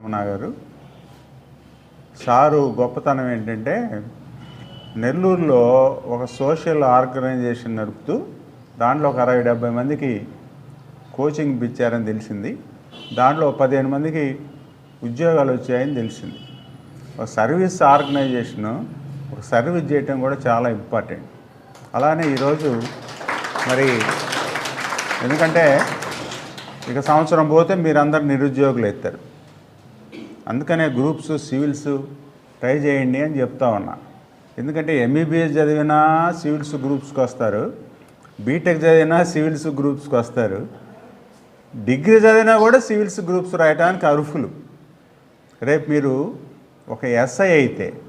రమణ గారు. సారు గొప్పతనం ఏంటంటే నెల్లూరులో ఒక సోషల్ ఆర్గనైజేషన్ నడుపుతూ దాంట్లో ఒక అరవై డెబ్బై మందికి కోచింగ్ ఇచ్చారని తెలిసింది. దాంట్లో పదిహేను మందికి ఉద్యోగాలు వచ్చాయని తెలిసింది. ఒక సర్వీస్ ఆర్గనైజేషను ఒక సర్వీస్ చేయటం కూడా చాలా ఇంపార్టెంట్. అలానే ఈరోజు మరి ఎందుకంటే ఇక సంవత్సరం పోతే మీరందరు నిరుద్యోగులు ఎత్తారు. అందుకనే గ్రూప్స్ సివిల్స్ ట్రై చేయండి అని చెప్తా ఉన్నా. ఎందుకంటే ఎంబీబీఎస్ చదివినా సివిల్స్ గ్రూప్స్కి వస్తారు. బీటెక్ చదివినా సివిల్స్ గ్రూప్స్కి వస్తారు. డిగ్రీ చదివినా కూడా సివిల్స్ గ్రూప్స్ రాయడానికి అర్హులు. రేపు మీరు ఒక ఎస్ఐ అయితే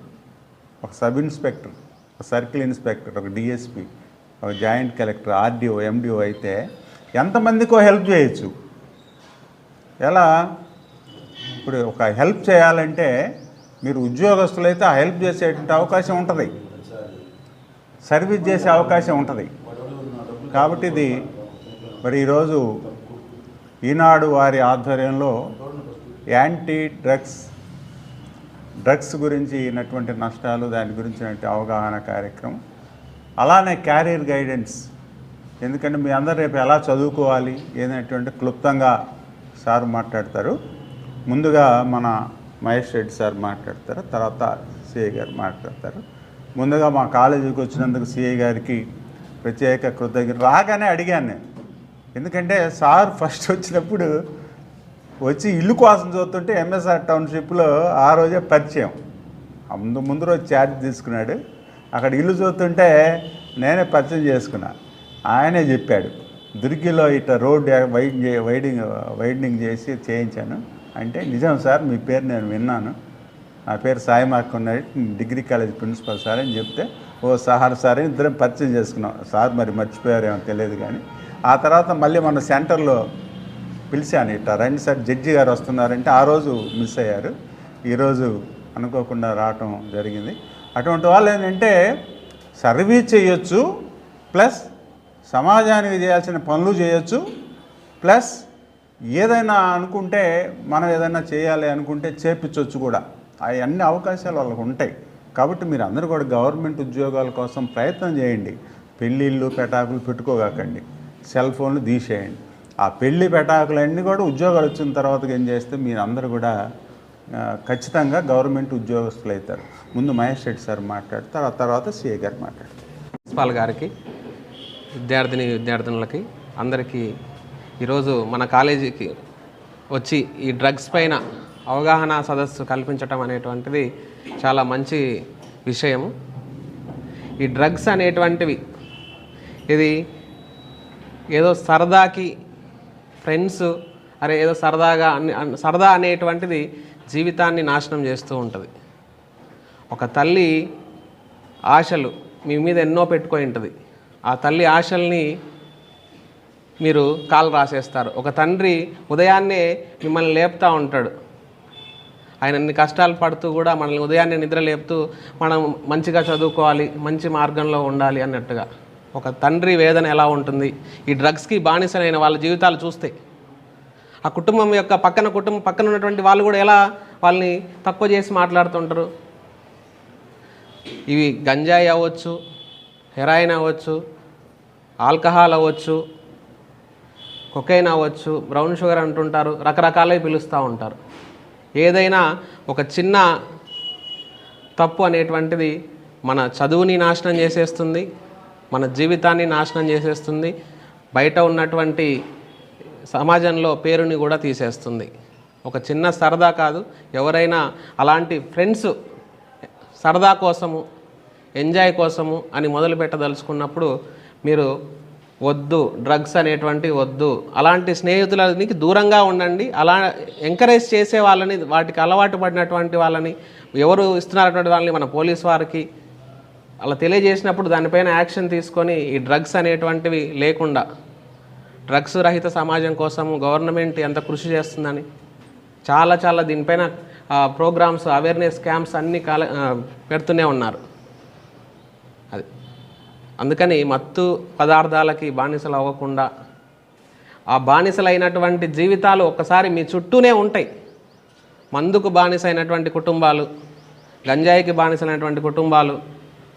ఒక సబ్ ఇన్స్పెక్టర్ ఒక సర్కిల్ ఇన్స్పెక్టర్ ఒక డిఎస్పి ఒక జాయింట్ కలెక్టర్ ఆర్డీఓ ఎండిఓ అయితే ఎంతమందికో హెల్ప్ చేయొచ్చు. ఎలా? ఇప్పుడు ఒక హెల్ప్ చేయాలంటే మీరు ఉద్యోగస్తులైతే ఆ హెల్ప్ చేసేటువంటి అవకాశం ఉంటుంది. సర్వీస్ చేసే అవకాశం ఉంటుంది. కాబట్టి ఇది మరి ఈరోజు ఈనాడు వారి ఆధ్వర్యంలో యాంటీ డ్రగ్స్ డ్రగ్స్ గురించి అయినటువంటి నష్టాలు దాని గురించినటువంటి అవగాహన కార్యక్రమం అలానే క్యారియర్ గైడెన్స్. ఎందుకంటే మీ అందరు రేపు ఎలా చదువుకోవాలి ఏదైనటువంటి క్లుప్తంగా సార్ మాట్లాడతారు. ముందుగా మన మహేష్ రెడ్డి సార్ మాట్లాడతారు తర్వాత సిఐ గారు మాట్లాడతారు. ముందుగా మా కాలేజీకి వచ్చినందుకు సిఐ గారికి ప్రత్యేక కృతజ్ఞత రాగానే అడిగాను నేను. ఎందుకంటే సార్ ఫస్ట్ వచ్చినప్పుడు వచ్చి ఇల్లు కోసం చూస్తుంటే ఎంఎస్ఆర్ టౌన్షిప్లో ఆ రోజే పరిచయం. ముందు ముందు రోజు ఛార్జ్ తీసుకున్నాడు. అక్కడ ఇల్లు చూస్తుంటే నేనే పరిచయం చేసుకున్నా. ఆయనే చెప్పాడు దుర్గిలో ఇట్లా రోడ్ వైడ్ వైడింగ్ వైడింగ్ చేసి చేయించాను. అంటే నిజం సార్ మీ పేరు నేను విన్నాను. నా పేరు సాయి మాకున్నాడు డిగ్రీ కాలేజ్ ప్రిన్సిపల్ సార్ అని చెప్తే ఓ సహార్ సార్ అని ఇద్దరం పరిచయం చేసుకున్నాం. సార్ మరి మర్చిపోయారేమో తెలియదు కానీ. ఆ తర్వాత మళ్ళీ మన సెంటర్లో పిలిచాను ఇట్లా రండి సార్ జడ్జి గారు వస్తున్నారంటే ఆ రోజు మిస్ అయ్యారు. ఈరోజు అనుకోకుండా రావటం జరిగింది. అటువంటి వాళ్ళు ఏంటంటే సర్వీస్ చేయొచ్చు ప్లస్ సమాజానికి చేయాల్సిన పనులు చేయొచ్చు ప్లస్ ఏదైనా అనుకుంటే మనం ఏదైనా చేయాలి అనుకుంటే చేపించవచ్చు కూడా. అవన్నీ అవకాశాలు వాళ్ళకు ఉంటాయి. కాబట్టి మీరు అందరూ కూడా గవర్నమెంట్ ఉద్యోగాల కోసం ప్రయత్నం చేయండి. పెళ్ళిళ్ళు పెటాకులు పెట్టుకోగాకండి. సెల్ ఫోన్లు తీసేయండి. ఆ పెళ్ళి పెటాకులన్నీ కూడా ఉద్యోగాలు వచ్చిన తర్వాత ఏం చేస్తే మీరు అందరూ కూడా ఖచ్చితంగా గవర్నమెంట్ ఉద్యోగస్తులు అవుతారు. ముందు మహేష్ రెడ్డి సార్ మాట్లాడతారు. ఆ తర్వాత సిఏ గారు మాట్లాడతారు. ప్రిన్సిపాల్ గారికి విద్యార్థిని విద్యార్థినులకి అందరికీ ఈరోజు మన కాలేజీకి వచ్చి ఈ డ్రగ్స్ పైన అవగాహన సదస్సు కల్పించటం అనేటువంటిది చాలా మంచి విషయము. ఈ డ్రగ్స్ అనేటువంటివి ఇది ఏదో సరదాకి ఫ్రెండ్స్ అరే ఏదో సరదాగా అన్ని సరదా అనేటువంటిది జీవితాన్ని నాశనం చేస్తూ ఉంటుంది. ఒక తల్లి ఆశలు మీ మీద ఎన్నో పెట్టుకొని ఉంటుంది. ఆ తల్లి ఆశల్ని మీరు కాలు రాసేస్తారు. ఒక తండ్రి ఉదయాన్నే మిమ్మల్ని లేపుతూ ఉంటాడు. ఆయన అన్ని కష్టాలు పడుతూ కూడా మనల్ని ఉదయాన్నే నిద్ర లేపుతూ మనం మంచిగా చదువుకోవాలి మంచి మార్గంలో ఉండాలి అన్నట్టుగా. ఒక తండ్రి వేదన ఎలా ఉంటుంది? ఈ డ్రగ్స్కి బానిసలైన వాళ్ళ జీవితాలు చూస్తే. ఆ కుటుంబం యొక్క పక్కన కుటుంబం పక్కన ఉన్నటువంటి వాళ్ళు కూడా ఎలా వాళ్ళని తక్కువ చేసి మాట్లాడుతుంటారు? ఇవి గంజాయి అవ్వచ్చు హెరాయిన్ అవ్వచ్చు ఆల్కహాల్ అవ్వచ్చు కొకైన్ అవ్వచ్చు బ్రౌన్ షుగర్ అంటుంటారు రకరకాలవి పిలుస్తూ ఉంటారు. ఏదైనా ఒక చిన్న తప్పు అనేటువంటిది మన చదువుని నాశనం చేసేస్తుంది మన జీవితాన్ని నాశనం చేసేస్తుంది బయట ఉన్నటువంటి సమాజంలో పేరుని కూడా తీసేస్తుంది. ఒక చిన్న సరదా కాదు ఎవరైనా అలాంటి ఫ్రెండ్స్ సరదా కోసము ఎంజాయ్ కోసము అని మొదలు పెట్టదలుచుకున్నప్పుడు మీరు వద్దు డ్రగ్స్ అనేటువంటి వద్దు. అలాంటి స్నేహితులకి దూరంగా ఉండండి. అలా ఎంకరేజ్ చేసే వాళ్ళని వాటికి అలవాటు పడినటువంటి వాళ్ళని ఎవరు ఇస్తున్నారటువంటి వాళ్ళని మన పోలీస్ వారికి అలా తెలియజేసినప్పుడు దానిపైన యాక్షన్ తీసుకొని ఈ డ్రగ్స్ అనేటువంటివి లేకుండా డ్రగ్స్ రహిత సమాజం కోసం గవర్నమెంట్ ఎంత కృషి చేస్తుందని చాలా చాలా దీనిపైన ప్రోగ్రామ్స్ అవేర్నెస్ క్యాంప్స్ అన్నీ కాల పెడుతూనే ఉన్నారు. అందుకని మత్తు పదార్థాలకి బానిసలు అవ్వకుండా ఆ బానిసలైనటువంటి జీవితాలు ఒక్కసారి మీ చుట్టూనే ఉంటాయి. మందుకు బానిసైనటువంటి కుటుంబాలు గంజాయికి బానిసలైనటువంటి కుటుంబాలు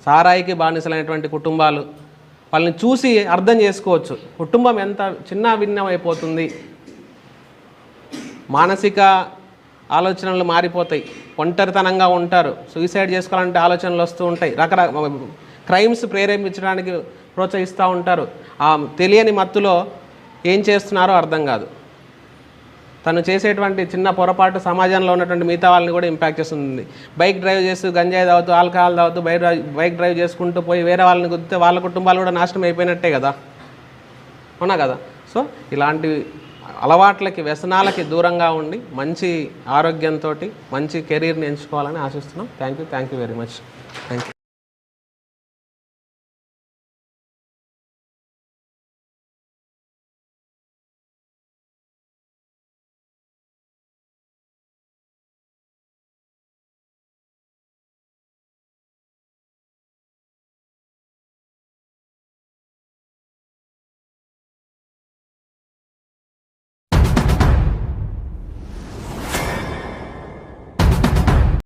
సారాయికి బానిసలైనటువంటి కుటుంబాలు వాళ్ళని చూసి అర్థం చేసుకోవచ్చు. కుటుంబం ఎంత చిన్న భిన్నమైపోతుంది. మానసిక ఆలోచనలు మారిపోతాయి. ఒంటరితనంగా ఉంటారు. సూసైడ్ చేసుకోవాలంటే ఆలోచనలు వస్తూ ఉంటాయి. రకరకాల క్రైమ్స్ ప్రేరేపించడానికి ప్రోత్సహిస్తూ ఉంటారు. ఆ తెలియని మత్తులో ఏం చేస్తున్నారో అర్థం కాదు. తను చేసేటువంటి చిన్న పొరపాటు సమాజంలో ఉన్నటువంటి మిగతా వాళ్ళని కూడా ఇంపాక్ట్ చేస్తుంది. బైక్ డ్రైవ్ చేస్తూ గంజాయి తాగుతూ ఆల్కహాల్ తాగుతూ బైక్ బైక్ డ్రైవ్ చేసుకుంటూ పోయి వేరే వాళ్ళని గుద్దితే వాళ్ళ కుటుంబాలు కూడా నాశనం అయిపోయినట్టే కదా? అవునా కదా? సో ఇలాంటి అలవాట్లకి వ్యసనాలకి దూరంగా ఉండి మంచి ఆరోగ్యంతో మంచి కెరీర్ని ఎంచుకోవాలని ఆశిస్తున్నాం. Thank you thank you very much thank you